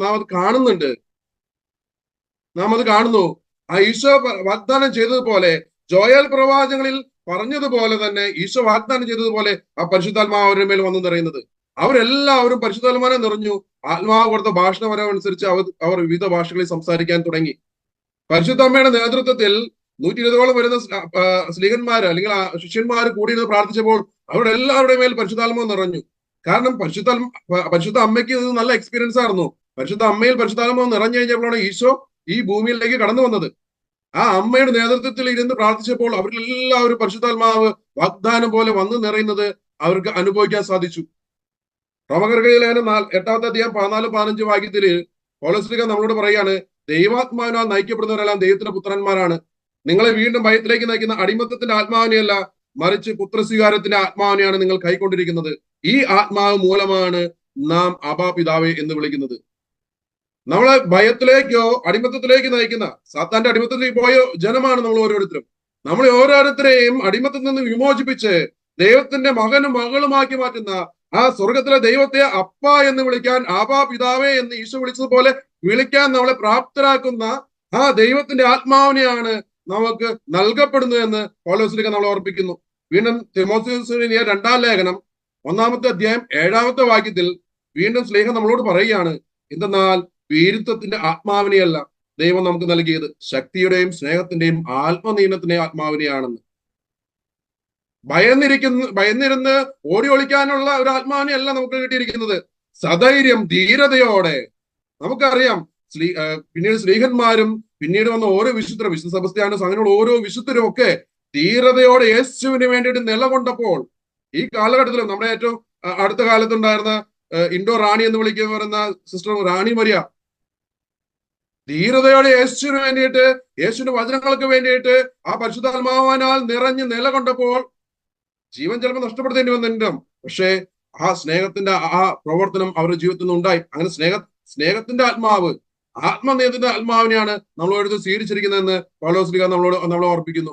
നാം അത് കാണുന്നുണ്ട്. നാം അത് കാണുന്നു. ആ ഈശോ വാഗ്ദാനം ചെയ്തതുപോലെ ജോയൽ പ്രവാചകങ്ങളിൽ പറഞ്ഞതുപോലെ തന്നെ ഈശോ വാഗ്ദാനം ചെയ്തതുപോലെ ആ പരിശുദ്ധാത്മാവ് അവരുടെ മേൽ വന്നു നിറയുന്നത്. അവരെല്ലാവരും പരിശുദ്ധാത്മാനെ നിറഞ്ഞു. ആത്മാവ് കൊടുത്ത ഭാഷണപരമനുസരിച്ച് അവർ അവർ വിവിധ ഭാഷകളിൽ സംസാരിക്കാൻ തുടങ്ങി. പരിശുദ്ധമ്മയുടെ നേതൃത്വത്തിൽ നൂറ്റി ഇരുപതോളം വരുന്ന സ്ത്രീകന്മാർ അല്ലെങ്കിൽ ശിഷ്യന്മാർ കൂടിയിരുന്ന് പ്രാർത്ഥിച്ചപ്പോൾ അവരുടെ എല്ലാവരുടെ മേൽ പരിശുദ്ധാത്മാവ് നിറഞ്ഞു. കാരണം പരിശുദ്ധ പരിശുദ്ധ അമ്മയ്ക്ക് നല്ല എക്സ്പീരിയൻസ് ആയിരുന്നു. പരിശുദ്ധ അമ്മയിൽ പരിശുദ്ധാത്മാവ് നിറഞ്ഞു കഴിഞ്ഞപ്പോഴാണ് ഈശോ ഈ ഭൂമിയിലേക്ക് കടന്നു വന്നത്. ആ അമ്മയുടെ നേതൃത്വത്തിൽ ഇരുന്ന് പ്രാർത്ഥിച്ചപ്പോൾ അവരിലെല്ലാവരും പരിശുദ്ധാത്മാവ് വാഗ്ദാനം പോലെ വന്നു നിറയുന്നത് അവർക്ക് അനുഭവിക്കാൻ സാധിച്ചു. റോമകർഗയിലേനും എട്ടാമത്തെ അധ്യായം പതിനാല് പതിനഞ്ച് വാക്യത്തിൽ പോലസ്ലിക നമ്മളോട് പറയാണ് ദൈവാത്മാവിനാൽ നയിക്കപ്പെടുന്നവരെല്ലാം ദൈവത്തിന്റെ പുത്രന്മാരാണ്. നിങ്ങളെ വീണ്ടും ഭയത്തിലേക്ക് നയിക്കുന്ന അടിമത്തത്തിന്റെ ആത്മാവിനെയല്ല മറിച്ച് പുത്രസ്വീകാരത്തിന്റെ ആത്മാവിനെയാണ് നിങ്ങൾ കൈക്കൊണ്ടിരിക്കുന്നത്. ഈ ആത്മാവ് മൂലമാണ് നാം അബാ പിതാവെ എന്ന് വിളിക്കുന്നത്. നമ്മളെ ഭയത്തിലേക്കോ അടിമത്തത്തിലേക്ക് നയിക്കുന്ന സാത്താന്റെ അടിമത്തത്തിലേക്ക് പോയ ജനമാണ് നമ്മൾ ഓരോരുത്തരും. നമ്മളെ ഓരോരുത്തരെയും അടിമത്തത്തിൽ നിന്ന് വിമോചിപ്പിച്ച് ദൈവത്തിന്റെ മകനും മകളുമാക്കി മാറ്റുന്ന ആ സ്വർഗത്തിലെ ദൈവത്തെ അപ്പ എന്ന് വിളിക്കാൻ ആപാ പിതാവേ എന്ന് ഈശോ വിളിച്ചതുപോലെ വിളിക്കാൻ നമ്മളെ പ്രാപ്തരാക്കുന്ന ആ ദൈവത്തിന്റെ ആത്മാവിനെയാണ് നമുക്ക് നൽകപ്പെടുന്നു എന്ന് പൗലോസിലേക്ക് നമ്മൾ ഓർപ്പിക്കുന്നു. വീണ്ടും തിമോസിയ രണ്ടാം ലേഖനം ഒന്നാമത്തെ അധ്യായം ഏഴാമത്തെ വാക്യത്തിൽ വീണ്ടും സ്നേഹം നമ്മളോട് പറയുകയാണ് എന്തെന്നാൽ വീരുത്വത്തിന്റെ ആത്മാവിനെയല്ല ദൈവം നമുക്ക് നൽകിയത്. ശക്തിയുടെയും സ്നേഹത്തിന്റെയും ആത്മനീനത്തിന്റെയും ആത്മാവിനെയാണെന്ന്. ഭയന്നിരിക്കുന്ന ഭയന്നിരുന്ന് ഓടി ഒളിക്കാനുള്ള ഒരു ആത്മാവിനെയല്ല നമുക്ക് കിട്ടിയിരിക്കുന്നത്. സധൈര്യം ധീരതയോടെ. നമുക്കറിയാം ശ്രീ പിന്നീട് ശ്രീഹന്മാരും പിന്നീട് വന്ന ഓരോ വിശുദ്ധരും വിശുദ്ധ സബസ്ത്യാനും അങ്ങനെയുള്ള ഓരോ വിശുദ്ധരും ഒക്കെ ധീരതയോടെ യേശുവിന് വേണ്ടിയിട്ട് നിലകൊണ്ടപ്പോൾ ഈ കാലഘട്ടത്തിലും നമ്മുടെ ഏറ്റവും അടുത്ത കാലത്തുണ്ടായിരുന്ന ഇൻഡോ റാണി എന്ന് വിളിക്കുന്ന പറയുന്ന സിസ്റ്റർ റാണി മരിയ ധീരതയോടെ യേശുവിന് വേണ്ടിയിട്ട് യേശുവിന്റെ വചനങ്ങൾക്ക് വേണ്ടിയിട്ട് ആ പരിശുദ്ധാത്മാവാനാൽ നിറഞ്ഞ് നിലകൊണ്ടപ്പോൾ ജീവൻ ചിലപ്പോൾ നഷ്ടപ്പെടുത്തേണ്ടി വന്നിട്ടും പക്ഷേ ആ സ്നേഹത്തിന്റെ ആ പ്രവർത്തനം അവരുടെ ജീവിതത്തിൽ നിന്ന് ഉണ്ടായി. അങ്ങനെ സ്നേഹ സ്നേഹത്തിന്റെ ആത്മാവ് ആത്മനിയത്തിന്റെ ആത്മാവിനെയാണ് നമ്മളോട് സ്വീകരിച്ചിരിക്കുന്നതെന്ന് പൗലോസ്ലിക നമ്മളോട് നമ്മളെ ഓർപ്പിക്കുന്നു.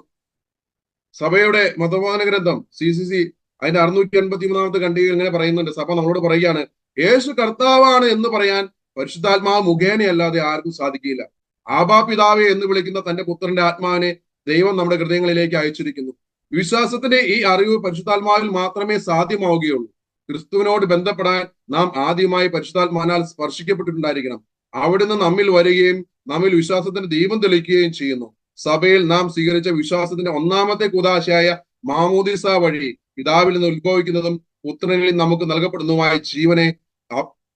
സഭയുടെ മതബോധന ഗ്രന്ഥം സി സി സി അതിന്റെ അറുന്നൂറ്റി അൻപത്തി മൂന്നാമത്തെ ഖണ്ഡിക ഇങ്ങനെ പറയുന്നുണ്ട്. സഭ നമ്മളോട് പറയുകയാണ് യേശു കർത്താവാണ് എന്ന് പറയാൻ പരിശുദ്ധാത്മാവ് മുഖേനയല്ലാതെ ആർക്കും സാധിക്കില്ല. ആബാ പിതാവെ എന്ന് വിളിക്കുന്ന തന്റെ പുത്രന്റെ ആത്മാവിനെ ദൈവം നമ്മുടെ ഹൃദയങ്ങളിലേക്ക് അയച്ചിരിക്കുന്നു. വിശ്വാസത്തിന്റെ ഈ അറിവ് പരിശുദ്ധാത്മാവിൽ മാത്രമേ സാധ്യമാവുകയുള്ളൂ. ക്രിസ്തുവിനോട് ബന്ധപ്പെടാൻ നാം ആദ്യമായി പരിശുദ്ധാത്മാനാൽ സ്പർശിക്കപ്പെട്ടിട്ടുണ്ടായിരിക്കണം. അവിടുന്ന് നമ്മിൽ വരികയും നമ്മിൽ വിശ്വാസത്തിന്റെ ദീപം തെളിക്കുകയും ചെയ്യുന്നു. സഭയിൽ നാം സ്വീകരിച്ച വിശ്വാസത്തിന്റെ ഒന്നാമത്തെ കുതാശയായ മാമോദിസ വഴി പിതാവിൽ നിന്ന് ഉത്ഭവിക്കുന്നതും പുത്രനിൽ നമുക്ക് നൽകപ്പെടുന്നതുമായ ജീവനെ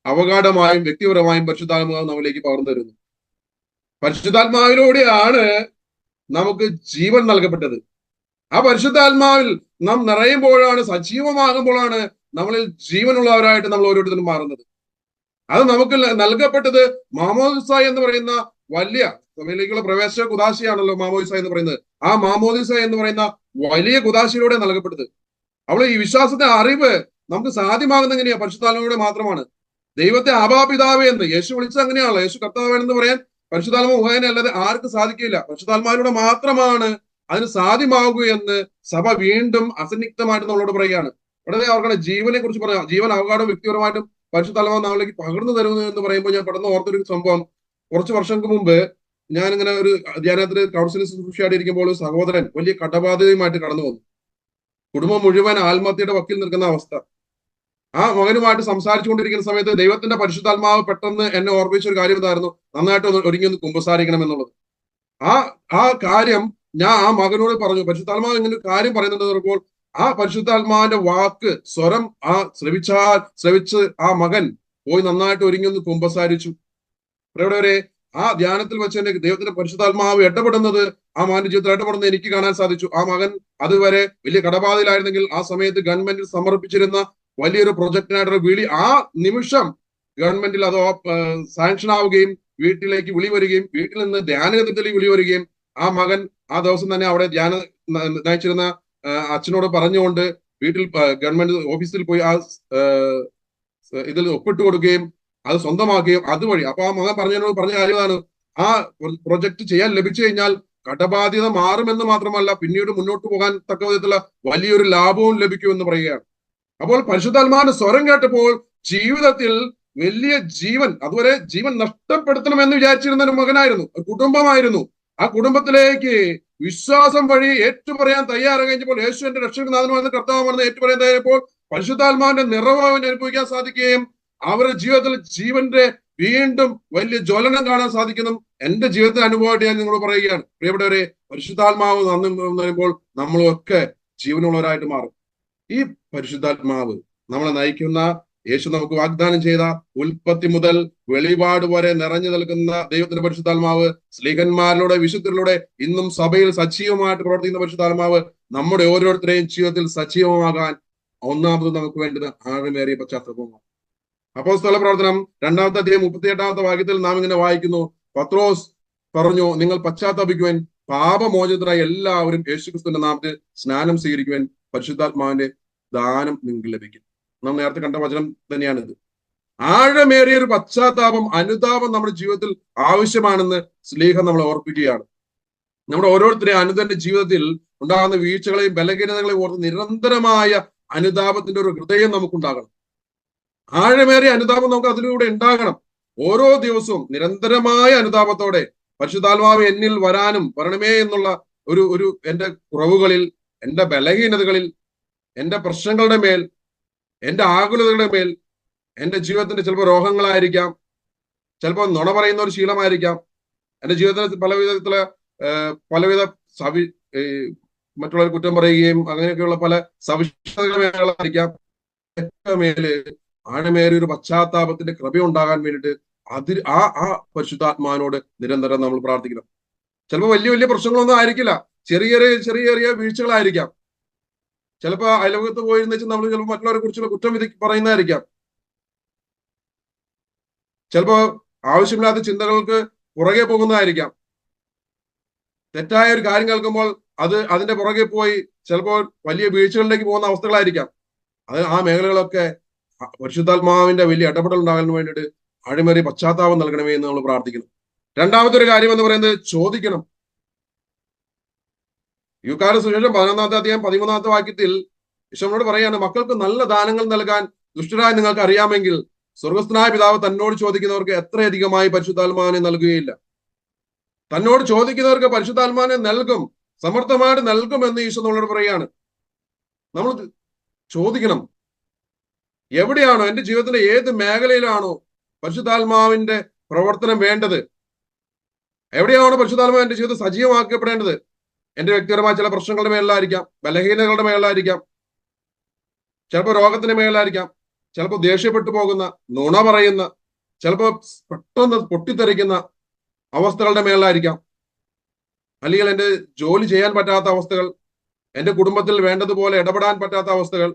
അവഗാഠമായും വ്യക്തിപരമായും പരിശുദ്ധാത്മാവ് നമ്മിലേക്ക് പകർന്നു തരുന്നു. പരിശുദ്ധാത്മാവിലൂടെയാണ് നമുക്ക് ജീവൻ നൽകപ്പെട്ടത്. ആ പരിശുദ്ധാത്മാവിൽ നാം നിറയുമ്പോഴാണ് സജീവമാകുമ്പോഴാണ് നമ്മളിൽ ജീവനുള്ളവരായിട്ട് നമ്മൾ ഓരോരുത്തരും മാറുന്നത്. അത് നമുക്ക് നൽകപ്പെട്ടത് മാമോദിസ എന്ന് പറയുന്ന വലിയ സഭയിലേക്കുള്ള പ്രവേശന കുദാശിയാണല്ലോ മാമോദിസ എന്ന് പറയുന്നത്. ആ മാമോദിസ എന്ന് പറയുന്ന വലിയ കുദാശിയിലൂടെ നൽകപ്പെട്ടത്. അവൾ ഈ വിശ്വാസത്തെ അറിവ് നമുക്ക് സാധ്യമാകുന്ന എങ്ങനെയാ? പരിശുദ്ധാത്മാവിലൂടെ മാത്രമാണ്. ദൈവത്തെ ആബാപിതാവേ എന്ന്. യേശു വിളിച്ചത് അങ്ങനെയാണല്ലോ. യേശു കർത്താവേണെന്ന് പറയാൻ പരിശുദ്ധാത്മ മുഖേന അല്ലാതെ ആർക്കും സാധിക്കില്ല. പരിശുദ്ധാത്മാവിലൂടെ മാത്രമാണ് അതിന് സാധ്യമാകൂ എന്ന് സഭ വീണ്ടും അസന്നിഗ്ധമായിട്ട് നമ്മളോട് പറയുകയാണ്. ഉടനെ അവർക്കാണ് ജീവനെ കുറിച്ച് പറയാം ജീവൻ അവകാശം വ്യക്തിപരമായിട്ടും പരിശുദ്ധാത്മാവ് നമ്മളിലേക്ക് പകർന്നു തരുന്നു എന്ന് പറയുമ്പോൾ ഞാൻ പെട്ടെന്ന് ഓർത്തൊരു സംഭവം. കുറച്ച് വർഷങ്ങൾക്ക് മുമ്പ് ഞാൻ ഇങ്ങനെ ഒരു ധ്യാനത്തിന് കൗൺസിലിംഗ് ശുശ്രൂഷയായിട്ട് ഇരിക്കുമ്പോൾ സഹോദരൻ വലിയ കടബാധിതയുമായിട്ട് കടന്നു വന്നു കുടുംബം മുഴുവൻ ആത്മഹത്യയുടെ വക്കിൽ നിൽക്കുന്ന അവസ്ഥ. ആ മകനുമായിട്ട് സംസാരിച്ചുകൊണ്ടിരിക്കുന്ന സമയത്ത് ദൈവത്തിന്റെ പരിശുദ്ധാത്മാവ് പെട്ടെന്ന് എന്നെ ഓർമ്മിച്ച ഒരു കാര്യം ഇതായിരുന്നു. നന്നായിട്ട് ഒരുങ്ങി ഒന്ന് കുമ്പസാരിക്കണം എന്നുള്ളത്. ആ ആ കാര്യം ഞാൻ ആ മകനോട് പറഞ്ഞു. പരിശുദ്ധാത്മാവ് ഇങ്ങനെ ഒരു കാര്യം പറയുന്നുണ്ട് പറയുമ്പോൾ ആ പരിശുദ്ധാത്മാവിന്റെ വാക്ക് സ്വരം ആ ശ്രവിച്ചാൽ ശ്രവിച്ച് ആ മകൻ പോയി നന്നായിട്ട് ഒരുങ്ങി ഒന്ന് കുമ്പസാരിച്ചു. പ്രിയവരെ ആ ധ്യാനത്തിൽ വെച്ച് എന്റെ ദൈവത്തിന്റെ പരിശുദ്ധാത്മാവ് ഇടപെടുന്നത് ആ മകന്റെ ജീവിതത്തിൽ ഇടപെടുന്നത് എനിക്ക് കാണാൻ സാധിച്ചു. ആ മകൻ അതുവരെ വലിയ കടബാധയിലായിരുന്നെങ്കിൽ ആ സമയത്ത് ഗവൺമെന്റിൽ സമർപ്പിച്ചിരുന്ന വലിയൊരു പ്രൊജക്ടിനായിട്ടൊരു വിളി ആ നിമിഷം ഗവൺമെന്റിൽ അത് സാങ്ഷൻ ആവുകയും വീട്ടിലേക്ക് വിളി വരികയും വീട്ടിൽ നിന്ന് ധ്യാനകേന്ദ്രത്തിലേക്ക് വിളി വരികയും ആ മകൻ ആ ദിവസം തന്നെ അവിടെ ധ്യാന നയിച്ചിരുന്ന അച്ഛനോട് പറഞ്ഞുകൊണ്ട് വീട്ടിൽ ഗവൺമെന്റ് ഓഫീസിൽ പോയി ആ ഇതിൽ ഒപ്പിട്ട് കൊടുക്കുകയും അത് സ്വന്തമാക്കുകയും അതുവഴി. അപ്പൊ ആ മകൻ പറഞ്ഞതിനോട് പറഞ്ഞ കാര്യമാണ് ആ പ്രൊജക്ട് ചെയ്യാൻ ലഭിച്ചു കഴിഞ്ഞാൽ കടബാധ്യത മാറുമെന്ന് മാത്രമല്ല പിന്നീട് മുന്നോട്ട് പോകാൻ തക്ക വിധത്തിലുള്ള വലിയൊരു ലാഭവും ലഭിക്കുമെന്ന് പറയുകയാണ്. അപ്പോൾ പരിശുദ്ധാത്മാവിന്റെ സ്വരം കേട്ടപ്പോൾ ജീവിതത്തിൽ വലിയ ജീവൻ അതുവരെ ജീവൻ നഷ്ടപ്പെടുത്തണമെന്ന് വിചാരിച്ചിരുന്ന ഒരു മകനായിരുന്നു കുടുംബമായിരുന്നു. ആ കുടുംബത്തിലേക്ക് വിശ്വാസം വഴി ഏറ്റുപറയാൻ തയ്യാറ് യേശു എന്റെ രക്ഷകനാഥനുമാണെന്ന് കർത്താവാണെന്ന് ഏറ്റുപറയാൻ തയ്യാറപ്പോൾ പരിശുദ്ധാത്മാവിന്റെ നിറവ് അവന് അനുഭവിക്കാൻ സാധിക്കുകയും അവരുടെ ജീവിതത്തിൽ ജീവന്റെ വീണ്ടും വലിയ ജ്വലനം കാണാൻ സാധിക്കുന്നു. എന്റെ ജീവിതത്തിന്റെ അനുഭവമായിട്ട് ഞാൻ നിങ്ങളോട് പറയുകയാണ്. പ്രിയപ്പെട്ടവരെ പരിശുദ്ധാത്മാവ് നന്ദി പറയുമ്പോൾ നമ്മളൊക്കെ ജീവനുള്ളവരായിട്ട് മാറും. ഈ പരിശുദ്ധാത്മാവ് നമ്മളെ നയിക്കുന്ന യേശു നമുക്ക് വാഗ്ദാനം ചെയ്ത ഉൽപ്പത്തി മുതൽ വെളിപാട് വരെ നിറഞ്ഞു നിൽക്കുന്ന ദൈവത്തിന്റെ പരിശുദ്ധാത്മാവ് സ്ലീഹന്മാരിലൂടെ വിശുദ്ധരിലൂടെ ഇന്നും സഭയിൽ സജീവമായിട്ട് പ്രവർത്തിക്കുന്ന പരിശുദ്ധാത്മാവ് നമ്മുടെ ഓരോരുത്തരെയും ജീവിതത്തിൽ സജീവമാകാൻ ഒന്നാമത് നമുക്ക് വേണ്ടത് ആഴമേറിയ പശ്ചാത്തലമാണ്. അപ്പോ സ്ഥല പ്രവർത്തനം രണ്ടാമത്തെ അധ്യായം മുപ്പത്തി എട്ടാമത്തെ വാക്യത്തിൽ നാം ഇങ്ങനെ വായിക്കുന്നു. പത്രോസ് പറഞ്ഞു നിങ്ങൾ പശ്ചാത്തപിക്കുവാൻ പാപമോചിതരായ എല്ലാവരും യേശുക്രിസ്തുവിന്റെ നാമത്തിൽ സ്നാനം സ്വീകരിക്കുവാൻ പരിശുദ്ധാത്മാവിന്റെ ദാനം നിങ്ങൾക്ക് ലഭിക്കും. നാം നേരത്തെ കണ്ട വചനം തന്നെയാണിത്. ആഴമേറിയ ഒരു പശ്ചാത്താപം അനുതാപം നമ്മുടെ ജീവിതത്തിൽ ആവശ്യമാണെന്ന് സ്ലീഹം നമ്മൾ ഓർപ്പിക്കുകയാണ്. നമ്മുടെ ഓരോരുത്തരെയും അനുദന്റെ ജീവിതത്തിൽ ഉണ്ടാകുന്ന വീഴ്ചകളെയും ബലഹീനതകളെയും ഓർത്ത് നിരന്തരമായ അനുതാപത്തിന്റെ ഒരു ഹൃദയം നമുക്കുണ്ടാകണം. ആഴമേറിയ അനുതാപം നമുക്ക് അതിലൂടെ ഉണ്ടാകണം. ഓരോ ദിവസവും നിരന്തരമായ അനുതാപത്തോടെ പരിശുദ്ധാത്മാവ് എന്നിൽ വരാനും വരണമേ എന്നുള്ള ഒരു ഒരു എന്റെ കുറവുകളിൽ എന്റെ ബലഹീനതകളിൽ എന്റെ പ്രശ്നങ്ങളുടെ മേൽ എന്റെ ആകുലതകളുടെ മേൽ എന്റെ ജീവിതത്തിന്റെ ചിലപ്പോൾ രോഗങ്ങളായിരിക്കാം ചിലപ്പോൾ നുണ പറയുന്ന ഒരു ശീലമായിരിക്കാം. എന്റെ ജീവിതത്തിൽ പല പലവിധ സവി മറ്റുള്ളവർ കുറ്റം പറയുകയും അങ്ങനെയൊക്കെയുള്ള പല സവിശേഷതകളായിരിക്കാം മേൽ ആഴമേറിയ ഒരു പശ്ചാത്താപത്തിന്റെ കൃപ ഉണ്ടാകാൻ വേണ്ടിയിട്ട് അതിൽ ആ ആ പരിശുദ്ധാത്മാവിനോട് നിരന്തരം നമ്മൾ പ്രാർത്ഥിക്കണം. ചിലപ്പോൾ വലിയ വലിയ പ്രശ്നങ്ങളൊന്നും ആയിരിക്കില്ല. ചെറിയ ചെറിയ ചെറിയ വീഴ്ചകളായിരിക്കാം. ചിലപ്പോൾ അയലോകത്ത് പോയിരുന്ന വെച്ചാൽ നമ്മൾ ചിലപ്പോൾ മറ്റുള്ളവരെ കുറിച്ചുള്ള കുറ്റം വിധി പറയുന്നതായിരിക്കാം. ചിലപ്പോ ആവശ്യമില്ലാത്ത ചിന്തകൾക്ക് പുറകെ പോകുന്നതായിരിക്കാം. തെറ്റായ ഒരു കാര്യം കേൾക്കുമ്പോൾ അത് അതിന്റെ പുറകെ പോയി ചിലപ്പോൾ വലിയ വീഴ്ചകളിലേക്ക് പോകുന്ന അവസ്ഥകളായിരിക്കാം. അത് ആ മേഖലകളൊക്കെ പരിശുദ്ധാത്മാവിന്റെ വലിയ ഇടപെടൽ ഉണ്ടാകാൻ വേണ്ടിയിട്ട് അഴിമറി പശ്ചാത്താപം നൽകണമേ എന്ന് നമ്മൾ പ്രാർത്ഥിക്കുന്നു. രണ്ടാമത്തെ ഒരു കാര്യം എന്ന് പറയുന്നത് ചോദിക്കണം. യുക്കാര സുശേഷം പതിനൊന്നാമത്തെ അധ്യായം പതിമൂന്നാമത്തെ വാക്യത്തിൽ ഈശോനോട് പറയാണ് മക്കൾക്ക് നല്ല ദാനങ്ങൾ നൽകാൻ ദുഷ്ടരായ നിങ്ങൾക്ക് അറിയാമെങ്കിൽ സ്വർഗസ്ഥനായ പിതാവ് തന്നോട് ചോദിക്കുന്നവർക്ക് എത്രയധികമായി പരിശുദ്ധാത്മാനെ നൽകുകയില്ല? തന്നോട് ചോദിക്കുന്നവർക്ക് പരിശുദ്ധാത്മാനെ നൽകും സമർത്ഥമായിട്ട് നൽകും എന്ന് ഈശോ നമ്മളോട് പറയാണ്. നമ്മൾ ചോദിക്കണം എവിടെയാണോ എന്റെ ജീവിതത്തിന്റെ ഏത് മേഖലയിലാണോ പരിശുദ്ധാത്മാവിന്റെ പ്രവർത്തനം വേണ്ടത്? എവിടെയാണോ പരിശുദ്ധാത്മാവ് എന്റെ ജീവിതം സജീവമാക്കപ്പെടേണ്ടത്? എന്റെ വ്യക്തിപരമായ ചില പ്രശ്നങ്ങളുടെ മേളിലായിരിക്കാം ബലഹീനതകളുടെ മേളിലായിരിക്കാം ചിലപ്പോൾ രോഗത്തിന്റെ മേളിലായിരിക്കാം ചിലപ്പോൾ ദേഷ്യപ്പെട്ടു പോകുന്ന നുണ പറയുന്ന ചിലപ്പോൾ പെട്ടെന്ന് പൊട്ടിത്തെറിക്കുന്ന അവസ്ഥകളുടെ മേളിലായിരിക്കാം അല്ലെങ്കിൽ എന്റെ ജോലി ചെയ്യാൻ പറ്റാത്ത അവസ്ഥകൾ എന്റെ കുടുംബത്തിൽ വേണ്ടതുപോലെ ഇടപെടാൻ പറ്റാത്ത അവസ്ഥകൾ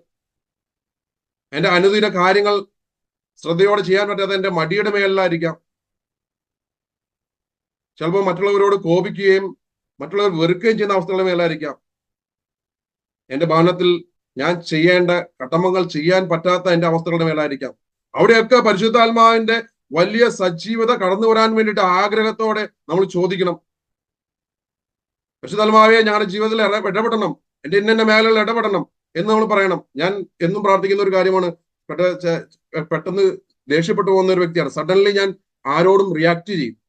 എന്റെ അനുദിന കാര്യങ്ങൾ ശ്രദ്ധയോടെ ചെയ്യാൻ പറ്റാത്ത എന്റെ മടിയുടെ മേളിലായിരിക്കാം ചിലപ്പോൾ മറ്റുള്ളവരോട് കോപിക്കുകയും മറ്റുള്ളവർ വെറുക്കുകയും ചെയ്യുന്ന അവസ്ഥകളുടെ മേലായിരിക്കാം. എന്റെ ഭവനത്തിൽ ഞാൻ ചെയ്യേണ്ട കടമകൾ ചെയ്യാൻ പറ്റാത്ത എന്റെ അവസ്ഥകളുടെ മേലായിരിക്കാം. അവിടെയൊക്കെ പരിശുദ്ധാത്മാവിന്റെ വലിയ സജീവത കടന്നു വരാൻ വേണ്ടിയിട്ട് ആഗ്രഹത്തോടെ നമ്മൾ ചോദിക്കണം. പരിശുദ്ധാത്മാവെ ഞങ്ങളുടെ ജീവിതത്തിൽ ഇടപെടണം. എന്റെ ഇന്ന മേഖലകളിൽ ഇടപെടണം എന്ന് നമ്മൾ പറയണം. ഞാൻ എന്നും പ്രാർത്ഥിക്കുന്ന ഒരു കാര്യമാണ്. പെട്ടെന്ന് ദേഷ്യപ്പെട്ടു പോകുന്ന ഒരു വ്യക്തിയാണ്. സഡൻലി ഞാൻ ആരോടും റിയാക്ട് ചെയ്യും.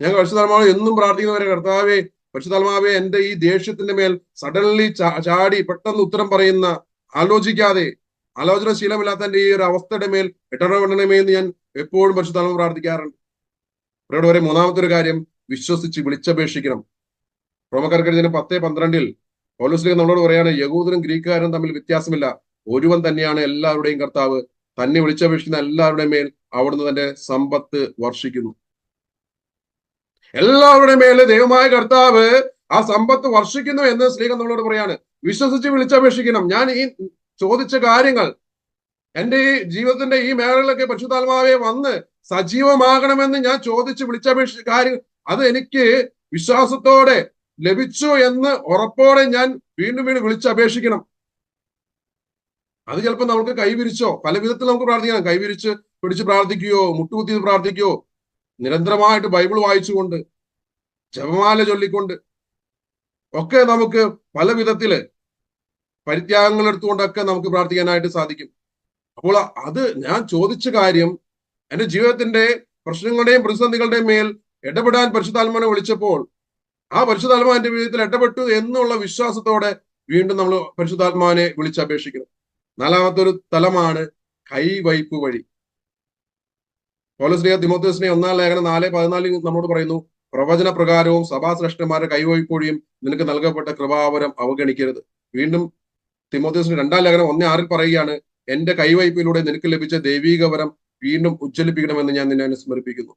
ഞാൻ പരിശുദ്ധാത്മാവ് എന്നും പ്രാർത്ഥിക്കുന്നവരെ കർത്താവെ പരിശുദ്ധാത്മാവെ എന്റെ ഈ ദേഷ്യത്തിന്റെ മേൽ സഡൻലി ചാടി പെട്ടെന്ന് ഉത്തരം പറയുന്ന ആലോചിക്കാതെ ആലോചന ശീലമില്ലാത്ത എന്റെ ഈ ഒരു അവസ്ഥയുടെ മേൽ ഇടപെടണമേ എന്ന് ഞാൻ എപ്പോഴും പരിശുദ്ധാത്മാവ് പ്രാർത്ഥിക്കാറുണ്ട്. ഇവിടെ വരെ മൂന്നാമത്തെ ഒരു കാര്യം വിശ്വസിച്ച് വിളിച്ചപേക്ഷിക്കണം. റോമക്കാർക്കെഴുതിന് പത്തേ പന്ത്രണ്ടിൽ പൗലോസ്ലിക്ക് നമ്മളോട് പറയാണ് യഹൂദനും ഗ്രീക്കുകാരും തമ്മിൽ വ്യത്യാസമില്ല. ഒരുവൻ തന്നെയാണ് എല്ലാവരുടെയും കർത്താവ്. തന്നെ വിളിച്ചപേക്ഷിക്കുന്ന എല്ലാവരുടെയും മേൽ അവിടുന്ന് തന്റെ സമ്പത്ത് വർഷിക്കുന്നു. എല്ലാവരുടെ മേലെ ദൈവമായ കർത്താവ് ആ സമ്പത്ത് വർഷിക്കുന്നു എന്ന് സ്ത്രീകൾ നമ്മളോട് പറയാണ്. വിശ്വസിച്ച് വിളിച്ചപേക്ഷിക്കണം. ഞാൻ ഈ ചോദിച്ച കാര്യങ്ങൾ എന്റെ ഈ ജീവിതത്തിന്റെ ഈ മേഖലയിലൊക്കെ പരിശുദ്ധാത്മാവെ വന്ന് സജീവമാകണമെന്ന് ഞാൻ ചോദിച്ച് വിളിച്ചപേക്ഷിച്ച കാര്യം അത് എനിക്ക് വിശ്വാസത്തോടെ ലഭിച്ചു എന്ന് ഉറപ്പോടെ ഞാൻ വീണ്ടും വീണ്ടും വിളിച്ചപേക്ഷിക്കണം. അത് ചിലപ്പോൾ നമുക്ക് കൈവിരിച്ചോ പല വിധത്തിൽ നമുക്ക് പ്രാർത്ഥിക്കണം കൈവിരിച്ച് പിടിച്ച് പ്രാർത്ഥിക്കുകയോ മുട്ടുകുത്തി പ്രാർത്ഥിക്കുകയോ നിരന്തരമായിട്ട് ബൈബിൾ വായിച്ചുകൊണ്ട് ജപമാല ചൊല്ലിക്കൊണ്ട് ഒക്കെ നമുക്ക് പല വിധത്തിൽ പരിത്യാഗങ്ങൾ എടുത്തുകൊണ്ടൊക്കെ നമുക്ക് പ്രാർത്ഥിക്കാനായിട്ട് സാധിക്കും. അപ്പോൾ അത് ഞാൻ ചോദിച്ച കാര്യം എന്റെ ജീവിതത്തിന്റെ പ്രശ്നങ്ങളുടെയും പ്രതിസന്ധികളുടെയും മേൽ ഇടപെടാൻ പരിശുദ്ധാത്മാനെ വിളിച്ചപ്പോൾ ആ പരിശുദ്ധാത്മാന്റെ ജീവിതത്തിൽ ഇടപെട്ടു എന്നുള്ള വിശ്വാസത്തോടെ വീണ്ടും നമ്മൾ പരിശുദ്ധാത്മാവിനെ വിളിച്ചപേക്ഷിക്കണം നാലാമത്തെ ഒരു തലമാണ് കൈവയ്പ് വഴി. പൗലസ്ലിയ തിമോത്തസിനെ ഒന്നാം ലേഖനം നാല് പതിനാലിൽ നമ്മോട് പറയുന്നു പ്രവചന പ്രകാരവും സഭാശ്രേഷ്ഠന്മാരുടെ കൈവയ്പൊഴിയും നിനക്ക് നൽകപ്പെട്ട കൃപാവരം അവഗണിക്കരുത്. വീണ്ടും തിമോത്തസിന് രണ്ടാം ലേഖനം ഒന്നേ ആറിൽ പറയുകയാണ് എന്റെ കൈവയ്പിലൂടെ നിനക്ക് ലഭിച്ച ദൈവീക വരം വീണ്ടും ഉജ്ജ്വലിപ്പിക്കണമെന്ന് ഞാൻ നിന്നെ അനുസ്മരിപ്പിക്കുന്നു.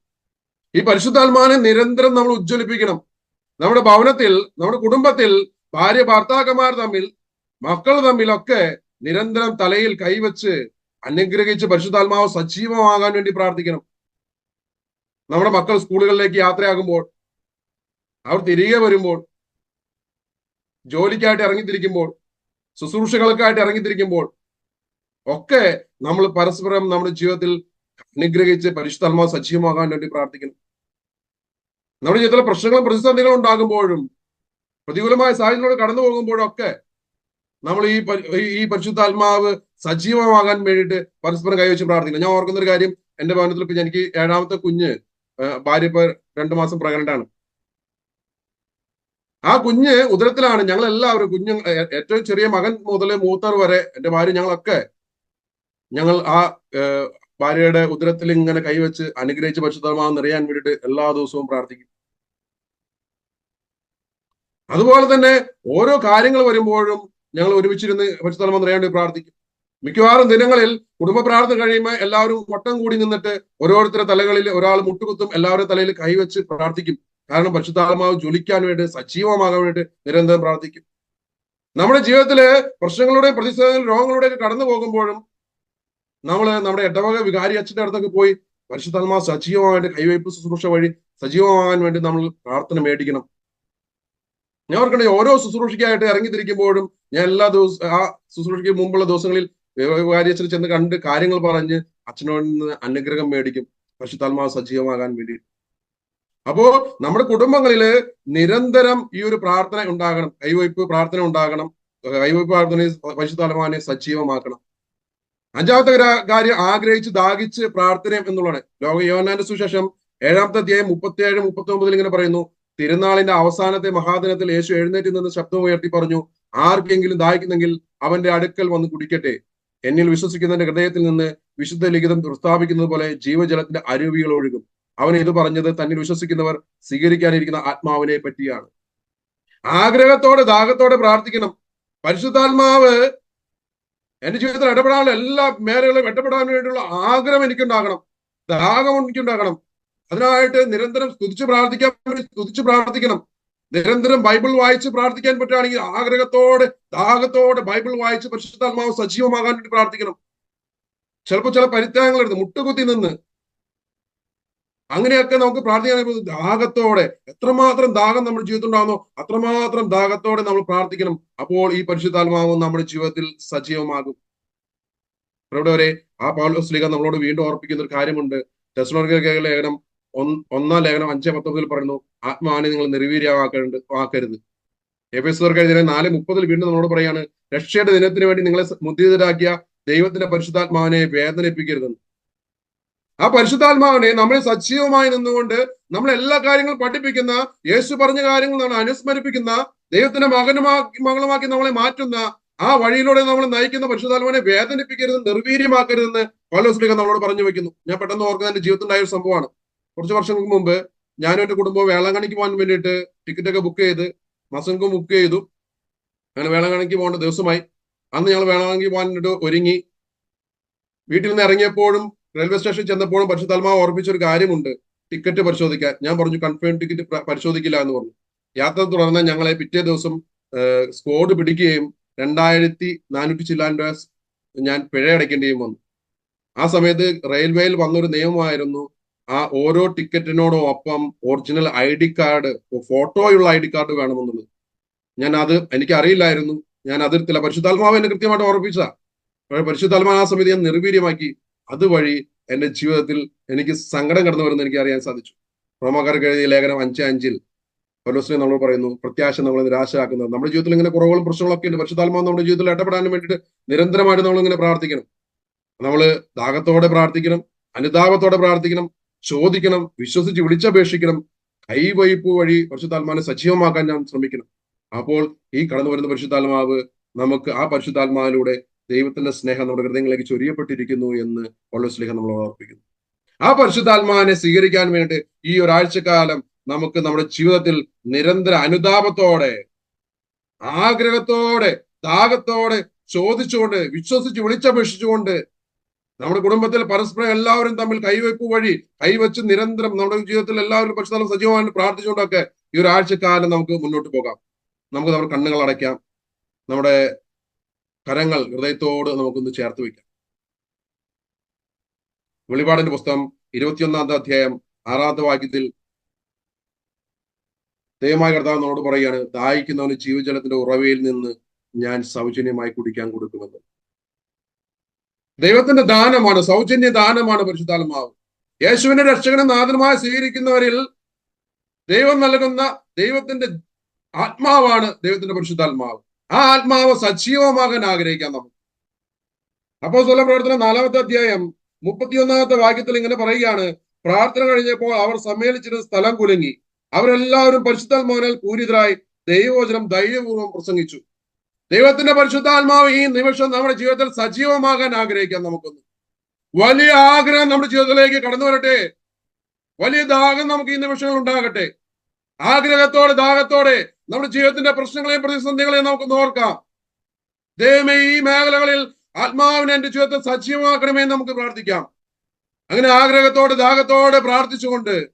ഈ പരിശുദ്ധാത്മാനെ നിരന്തരം നമ്മൾ ഉജ്ജ്വലിപ്പിക്കണം. നമ്മുടെ ഭവനത്തിൽ നമ്മുടെ കുടുംബത്തിൽ ഭാര്യ ഭർത്താക്കന്മാർ തമ്മിൽ മക്കൾ തമ്മിലൊക്കെ നിരന്തരം തലയിൽ കൈവച്ച് അനുഗ്രഹിച്ച് പരിശുദ്ധാത്മാവ് സജീവമാകാൻ വേണ്ടി പ്രാർത്ഥിക്കണം. നമ്മുടെ മക്കൾ സ്കൂളുകളിലേക്ക് യാത്രയാകുമ്പോൾ അവർ തിരികെ വരുമ്പോൾ ജോലിക്കായിട്ട് ഇറങ്ങിത്തിരിക്കുമ്പോൾ ശുശ്രൂഷകൾക്കായിട്ട് ഇറങ്ങിത്തിരിക്കുമ്പോൾ ഒക്കെ നമ്മൾ പരസ്പരം നമ്മുടെ ജീവിതത്തിൽ അനുഗ്രഹിച്ച് പരിശുദ്ധാത്മാവ് സജീവമാകാൻ വേണ്ടി പ്രാർത്ഥിക്കണം. നമ്മുടെ ജീവിതത്തിലെ പ്രശ്നങ്ങളും പ്രതിസന്ധികളും ഉണ്ടാകുമ്പോഴും പ്രതികൂലമായ സാഹചര്യങ്ങളോട് കടന്നു പോകുമ്പോഴൊക്കെ നമ്മൾ ഈ ഈ പരിശുദ്ധാത്മാവ് സജീവമാകാൻ വേണ്ടിയിട്ട് പരസ്പരം കൈവച്ച് പ്രാർത്ഥിക്കണം ഞാൻ ഓർക്കുന്ന ഒരു കാര്യം എന്റെ ഭവനത്തിൽ ഇപ്പൊ എനിക്ക് ഏഴാമത്തെ കുഞ്ഞ് ഭാര്യ ഇപ്പൊ രണ്ടു മാസം പ്രഗ്നന്റ് ആണ് ആ കുഞ്ഞ് ഉദരത്തിലാണ്. ഞങ്ങൾ എല്ലാവരും കുഞ്ഞു ഏറ്റവും ചെറിയ മകൻ മുതൽ മൂത്തർ വരെ എന്റെ ഭാര്യ ഞങ്ങളൊക്കെ ഞങ്ങൾ ആ ഭാര്യയുടെ ഉദരത്തിൽ ഇങ്ങനെ കൈവച്ച് അനുഗ്രഹിച്ച് പരിശുദ്ധമാവ് നിറയാൻ വേണ്ടിയിട്ട് എല്ലാ ദിവസവും പ്രാർത്ഥിക്കും. അതുപോലെ തന്നെ ഓരോ കാര്യങ്ങൾ വരുമ്പോഴും ഞങ്ങൾ ഒരുമിച്ചിരുന്ന് പരിശുദ്ധമാവ് നിറയാൻ പ്രാർത്ഥിക്കും. മിക്കവാറും ദിനങ്ങളിൽ കുടുംബ പ്രാർത്ഥന കഴിയുമ്പോൾ എല്ലാവരും വട്ടം കൂടി നിന്നിട്ട് ഓരോരുത്തരുടെ തലകളിൽ ഒരാൾ മുട്ടുകുത്തും എല്ലാവരുടെ തലയിൽ കൈവച്ച് പ്രാർത്ഥിക്കും. കാരണം പരിശുദ്ധാത്മാവ് ജ്വലിക്കാൻ വേണ്ടി സജീവമാകാൻ വേണ്ടി നിരന്തരം പ്രാർത്ഥിക്കും. നമ്മുടെ ജീവിതത്തിൽ പ്രശ്നങ്ങളുടെയും പ്രതിസന്ധികളും രോഗങ്ങളുടെയും കടന്നു പോകുമ്പോഴും നമ്മൾ നമ്മുടെ ഇടവക വികാരി അച്ഛന്റെ അടുത്തൊക്കെ പോയി പരിശുദ്ധാത്മാവ് സജീവമായിട്ട് കൈവയ്പ് ശുശ്രൂഷ വഴി സജീവമാകാൻ വേണ്ടി നമ്മൾ പ്രാർത്ഥന മേടിക്കണം. ഞാൻ ഓർക്കണേ ഓരോ ശുശ്രൂഷയ്ക്കായിട്ട് ഇറങ്ങിത്തിരിക്കുമ്പോഴും ഞാൻ എല്ലാ ദിവസവും ആ ശുശ്രൂഷയ്ക്ക് മുമ്പുള്ള ദിവസങ്ങളിൽ വികാരി ചെന്ന് കണ്ട് കാര്യങ്ങൾ പറഞ്ഞ് അച്ഛനോട് നിന്ന് അനുഗ്രഹം മേടിക്കും പരിശുദ്ധാത്മാവ് സജീവമാകാൻ വേണ്ടി. അപ്പോ നമ്മുടെ കുടുംബങ്ങളിൽ നിരന്തരം ഈ ഒരു പ്രാർത്ഥന ഉണ്ടാകണം കൈവയ്പ് പ്രാർത്ഥന ഉണ്ടാകണം കൈവയ്പ് പ്രാർത്ഥന പരിശുദ്ധാത്മാവിനെ സജീവമാക്കണം. അഞ്ചാമത്തെ കാര്യം ആഗ്രഹിച്ച് ദാഹിച്ച് പ്രാർത്ഥന എന്നുള്ളതാണ്. ലോക യോനാന്റെ സുശേഷം ഏഴാമത്തെ അധ്യായം മുപ്പത്തി ഏഴ് മുപ്പത്തി ഒമ്പതിൽ ഇങ്ങനെ പറയുന്നു തിരുനാളിന്റെ അവസാനത്തെ മഹാദിനത്തിൽ യേശു എഴുന്നേറ്റ് നിന്ന് ശബ്ദം ഉയർത്തി പറഞ്ഞു ആർക്കെങ്കിലും ദാഹിക്കുന്നെങ്കിൽ അവന്റെ അടുക്കൽ വന്ന് കുടിക്കട്ടെ. എന്നിൽ വിശ്വസിക്കുന്നതിന്റെ ഹൃദയത്തിൽ നിന്ന് വിശുദ്ധ ലിഖിതം പ്രസ്താവിക്കുന്നത് പോലെ ജീവജലത്തിന്റെ അരുവികൾ ഒഴുകും. അവൻ ഇത് പറഞ്ഞത് തന്നിൽ വിശ്വസിക്കുന്നവർ സ്വീകരിക്കാനിരിക്കുന്ന ആത്മാവിനെ പറ്റിയാണ്. ആഗ്രഹത്തോടെ ദാഹത്തോടെ പ്രാർത്ഥിക്കണം. പരിശുദ്ധാത്മാവ് എന്റെ ജീവിതത്തിൽ ഇടപെടാനുള്ള എല്ലാ മേഖലകളും ഇടപെടാൻ വേണ്ടിയുള്ള ആഗ്രഹം എനിക്കുണ്ടാകണം. ദാഹം എനിക്കുണ്ടാകണം. അതിനായിട്ട് നിരന്തരം സ്തുതിച്ച് പ്രാർത്ഥിക്കാൻ സ്തുതിച്ച് പ്രാർത്ഥിക്കണം. നിരന്തരം ബൈബിൾ വായിച്ച് പ്രാർത്ഥിക്കാൻ പറ്റുകയാണെങ്കിൽ ആഗ്രഹത്തോടെ ദാഹത്തോടെ ബൈബിൾ വായിച്ച് പരിശുദ്ധാത്മാവ് സജീവമാകാൻ വേണ്ടി പ്രാർത്ഥിക്കണം. ചിലപ്പോൾ ചില പരിത്യാഗങ്ങൾ എടുത്ത് മുട്ടുകുത്തി നിന്ന്. അങ്ങനെയൊക്കെ നമുക്ക് പ്രാർത്ഥിക്കാൻ ദാഹത്തോടെ എത്രമാത്രം ദാഹം നമ്മുടെ ജീവിതത്തിൽ ഉണ്ടാകുന്നോ അത്രമാത്രം ദാഹത്തോടെ നമ്മൾ പ്രാർത്ഥിക്കണം. അപ്പോൾ ഈ പരിശുദ്ധാത്മാവ് നമ്മുടെ ജീവിതത്തിൽ സജീവമാകും. ഇവിടെ വരെ ആ പൗലോസ് നമ്മളോട് വീണ്ടും ഓർപ്പിക്കുന്ന ഒരു കാര്യമുണ്ട്. ടെസ്ലോർഗ ലേഖനം ഒന്നാം ലേഖനം അഞ്ചേ പത്തൊമ്പതിൽ പറയുന്നു ആത്മാവിനെ നിങ്ങൾ നിർവീര്യമാക്കേണ്ട ആക്കരുത്. എഫേസ്വർക്കെതിരെ നാല് മുപ്പതിൽ വീണ്ടും നമ്മളോട് പറയാണ് രക്ഷയുടെ ദിനത്തിന് വേണ്ടി നിങ്ങളെ മുദ്രിതരാക്കിയ ദൈവത്തിന്റെ പരിശുദ്ധാത്മാവിനെ വേദനിപ്പിക്കരുതെന്ന്. ആ പരിശുദ്ധാത്മാവിനെ നമ്മളെ സജീവമായി നിന്നുകൊണ്ട് നമ്മൾ എല്ലാ കാര്യങ്ങളും പഠിപ്പിക്കുന്ന യേശു പറഞ്ഞ കാര്യങ്ങൾ നമ്മൾ അനുസ്മരിപ്പിക്കുന്ന ദൈവത്തിന്റെ മകനുമാക്കി മകളുമാക്കി നമ്മളെ മാറ്റുന്ന ആ വഴിയിലൂടെ നമ്മൾ നയിക്കുന്ന പരിശുദ്ധാത്മാവിനെ വേദനിപ്പിക്കരുത് നിർവീര്യമാക്കരുതെന്ന് പൗലോസ്ലിക നമ്മളോട് പറഞ്ഞു വെക്കുന്നു. ഞാൻ പെട്ടെന്ന് ഓർക്കുന്ന എന്റെ ജീവിതത്തിലുണ്ടായ ഒരു സംഭവമാണ്. കുറച്ച് വർഷങ്ങൾക്ക് മുമ്പ് ഞാനും എന്റെ കുടുംബം വേളാങ്കണിക്ക് പോകാൻ വേണ്ടിയിട്ട് ടിക്കറ്റ് ഒക്കെ ബുക്ക് ചെയ്ത് മസങ്കും ബുക്ക് ചെയ്തു. അങ്ങനെ വേളാങ്കണിക്ക് പോകേണ്ട ദിവസമായി. അന്ന് ഞങ്ങൾ വേളാങ്കണിക്ക് പോകാൻ വേണ്ടിയിട്ട് ഒരുങ്ങി. വീട്ടിൽ നിന്ന് ഇറങ്ങിയപ്പോഴും റെയിൽവേ സ്റ്റേഷനിൽ ചെന്നപ്പോഴും പരിശുദ്ധാത്മാവ് ഓർപ്പിച്ച ഒരു കാര്യമുണ്ട്. ടിക്കറ്റ് പരിശോധിക്കാൻ. ഞാൻ പറഞ്ഞു കൺഫേം ടിക്കറ്റ് പരിശോധിക്കില്ല എന്ന് പറഞ്ഞു. യാത്ര തുടർന്ന് ഞങ്ങളെ പിറ്റേ ദിവസം സ്കോഡ് പിടിക്കുകയും രണ്ടായിരത്തി നാനൂറ്റി ചില്ലാൻ രൂപ ഞാൻ പിഴ അടയ്ക്കേണ്ടിയും വന്നു. ആ സമയത്ത് റെയിൽവേയിൽ വന്നൊരു നിയമമായിരുന്നു ആ ഓരോ ടിക്കറ്റിനോടോ ഒപ്പം ഒറിജിനൽ ഐ ഡി കാർഡ് ഫോട്ടോയുള്ള ഐ ഡി കാർഡ് വേണമെന്നുള്ളത്. ഞാൻ അത് എനിക്ക് അറിയില്ലായിരുന്നു ഞാൻ അതിർത്തില്ല പരിശുദ്ധാത്മാവ് എന്നെ കൃത്യമായിട്ട് ഓർപ്പിച്ച പരിശുദ്ധാത്മാവ് ആ സമിതി ഞാൻ നിർവീര്യമാക്കി. അതുവഴി എന്റെ ജീവിതത്തിൽ എനിക്ക് സങ്കടം കടന്നു വരുന്ന എനിക്ക് അറിയാൻ സാധിച്ചു. റോമാക്കാർക്ക് എഴുതിയ ലേഖനം അഞ്ച് അഞ്ചിൽ പലോസിനെ നമ്മൾ പറയുന്നു പ്രത്യാശ നമ്മൾ നിരാശയാക്കുന്നത് നമ്മുടെ ജീവിതത്തിൽ ഇങ്ങനെ കുറവുകളും പ്രശ്നങ്ങളൊക്കെ ഉണ്ട്. പരിശുദ്ധാത്മാവ് നമ്മുടെ ജീവിതത്തിൽ ഇടപെടാൻ വേണ്ടിയിട്ട് നിരന്തരമായിട്ട് നമ്മൾ ഇങ്ങനെ പ്രാർത്ഥിക്കണം. നമ്മൾ ദാഹത്തോടെ പ്രാർത്ഥിക്കണം അനുതാപത്തോടെ പ്രാർത്ഥിക്കണം ചോദിക്കണം വിശ്വസിച്ച് വിളിച്ചപേക്ഷിക്കണം കൈവയ്പ് വഴി പരിശുദ്ധാത്മാവിനെ സജീവമാക്കാൻ ഞാൻ ശ്രമിക്കണം. അപ്പോൾ ഈ കടന്നു വരുന്ന പരിശുദ്ധാത്മാവ് നമുക്ക് ആ പരിശുദ്ധാത്മാവിലൂടെ ദൈവത്തിന്റെ സ്നേഹം നമ്മുടെ ഹൃദയങ്ങളിലേക്ക് ചൊരിയപ്പെട്ടിരിക്കുന്നു എന്ന് പൗലോസ്ലിഹ നമ്മൾ ഓർപ്പിക്കുന്നു. ആ പരിശുദ്ധാത്മാവിനെ സ്വീകരിക്കാൻ വേണ്ടി ഈ ഒരാഴ്ചക്കാലം നമുക്ക് നമ്മുടെ ജീവിതത്തിൽ നിരന്തര അനുതാപത്തോടെ ആഗ്രഹത്തോടെ ദാഹത്തോടെ ചോദിച്ചുകൊണ്ട് വിശ്വസിച്ച് വിളിച്ചപേക്ഷിച്ചുകൊണ്ട് നമ്മുടെ കുടുംബത്തിൽ പരസ്പരം എല്ലാവരും തമ്മിൽ കൈവയ്പ് വഴി കൈവച്ച് നിരന്തരം നമ്മുടെ ജീവിതത്തിൽ എല്ലാവരും പരിശുദ്ധം സജീവമായി പ്രാർത്ഥിച്ചുകൊണ്ടൊക്കെ ഈ ഒരു ആഴ്ചക്കാലം നമുക്ക് മുന്നോട്ട് പോകാം. നമുക്ക് നമ്മുടെ കണ്ണുകൾ അടയ്ക്കാം. നമ്മുടെ കരങ്ങൾ ഹൃദയത്തോട് നമുക്കൊന്ന് ചേർത്ത് വയ്ക്കാം. വെളിപാടിന്റെ പുസ്തകം ഇരുപത്തിയൊന്നാമത്തെ അധ്യായം ആറാമത്തെ വാക്യത്തിൽ ദൈവമായ കർത്താവ് നമ്മോട് പറയുകയാണ് ദാഹിക്കുന്നവന് ജീവജലത്തിന്റെ ഉറവയിൽ നിന്ന് ഞാൻ സൗജന്യമായി കുടിക്കാൻ കൊടുക്കുമെന്ന്. ദൈവത്തിന്റെ ദാനമാണ് സൗജന്യ ദാനമാണ് പരിശുദ്ധാത്മാവ്. യേശുവിന്റെ രക്ഷകനും നാഥനുമായി സ്വീകരിക്കുന്നവരിൽ ദൈവം നൽകുന്ന ദൈവത്തിന്റെ ആത്മാവാണ് ദൈവത്തിന്റെ പരിശുദ്ധാത്മാവ്. ആ ആത്മാവ് സജീവമാകാൻ ആഗ്രഹിക്കാം നമുക്ക്. അപ്പോ സ്വല പ്രവർത്തനം നാലാമത്തെ അധ്യായം മുപ്പത്തിയൊന്നാമത്തെ വാക്യത്തിൽ ഇങ്ങനെ പറയുകയാണ് പ്രാർത്ഥന കഴിഞ്ഞപ്പോൾ അവർ സമ്മേളിച്ചിരുന്ന സ്ഥലം കുലുങ്ങി. അവരെല്ലാവരും പരിശുദ്ധാത്മാവിനാൽ പൂരിതരായി ദൈവവചനം ധൈര്യപൂർവം പ്രസംഗിച്ചു. ദൈവത്തിന്റെ പരിശുദ്ധാത്മാവ് ഈ നിമിഷം നമ്മുടെ ജീവിതത്തിൽ സജീവമാകാൻ ആഗ്രഹിക്കാം നമുക്കൊന്ന്. വലിയ ആഗ്രഹം നമ്മുടെ ജീവിതത്തിലേക്ക് കടന്നു വരട്ടെ. വലിയ ദാഹം നമുക്ക് ഈ നിമിഷങ്ങൾ ഉണ്ടാകട്ടെ. ആഗ്രഹത്തോടെ ദാഹത്തോടെ നമ്മുടെ ജീവിതത്തിന്റെ പ്രശ്നങ്ങളെയും പ്രതിസന്ധികളെയും നമുക്ക് നോർക്കാം ദൈവമേ ഈ മേഖലകളിൽ ആത്മാവിനെ എന്റെ ജീവിതത്തെ സജീവമാക്കണമേ നമുക്ക് പ്രാർത്ഥിക്കാം. അങ്ങനെ ആഗ്രഹത്തോടെ ദാഹത്തോടെ പ്രാർത്ഥിച്ചുകൊണ്ട്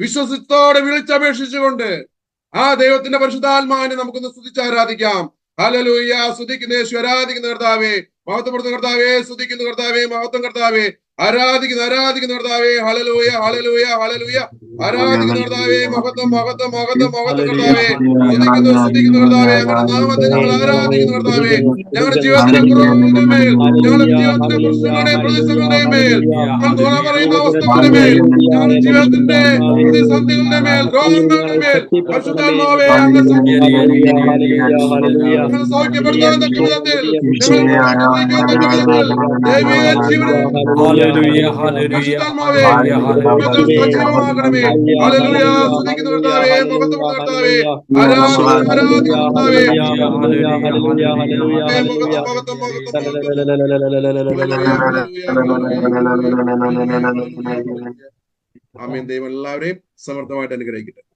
വിശ്വസത്തോടെ വിളിച്ചപേക്ഷിച്ചുകൊണ്ട് ആ ദൈവത്തിന്റെ പരിശുദ്ധാത്മാവിനെ നമുക്കൊന്ന് സ്തുതിച്ച് ആരാധിക്കാം. ഹലലൂയ സ്തുതിക്കുന്ന യേശു ആരാധിക്കുന്ന കർത്താവേ. മഹത്വപ്പെടുത്തുന്ന കർത്താവേ സ്തുതിക്കുന്ന കർത്താവേ മഹത്വം കർത്താവേ. ആരാധിക്കുന്ന ആരാധിക്കുന്ന കർത്താവേ ഹലലൂയ ഹലലൂയ ഹലലൂയ ആരാധിക്കുന്ന കർത്താവേ മഹത്വം മഹത്വം മഹത്വം മഹത്വം കർത്താവേ. സ്തുതിക്കുന്നു സ്തുതിക്കുന്നു കർത്താവേ. ഞങ്ങളുടെ നാമത്തെ ഞങ്ങൾ ആരാധിക്കുന്നു കർത്താവേ. ഞങ്ങളുടെ ജീവിതത്തിന്റെ കുറവുകളുടെ മേൽ ഞങ്ങളുടെ ജീവിതത്തിന്റെ പ്രശ്നങ്ങളുടെ പ്രതിസന്ധികളുടെ മേൽ ഞങ്ങൾ തുറ പറയുന്ന അവസ്ഥകളുടെ മേൽ ഞങ്ങളുടെ ജീവിതത്തിന്റെ പ്രതിസന്ധികളുടെ മേൽ രോഗങ്ങളുടെ മേൽ പരിശുദ്ധാത്മാവേ അങ്ങ് ഞങ്ങൾ സൗഖ്യപ്പെടുത്താൻ തക്ക വിധത്തിൽ ഞങ്ങൾ അനുഗ്രഹിക്കാൻ ആമീൻ ദൈവം എല്ലാവരെയും സമർത്ഥമായിട്ട് അനുഗ്രഹിക്കട്ടെ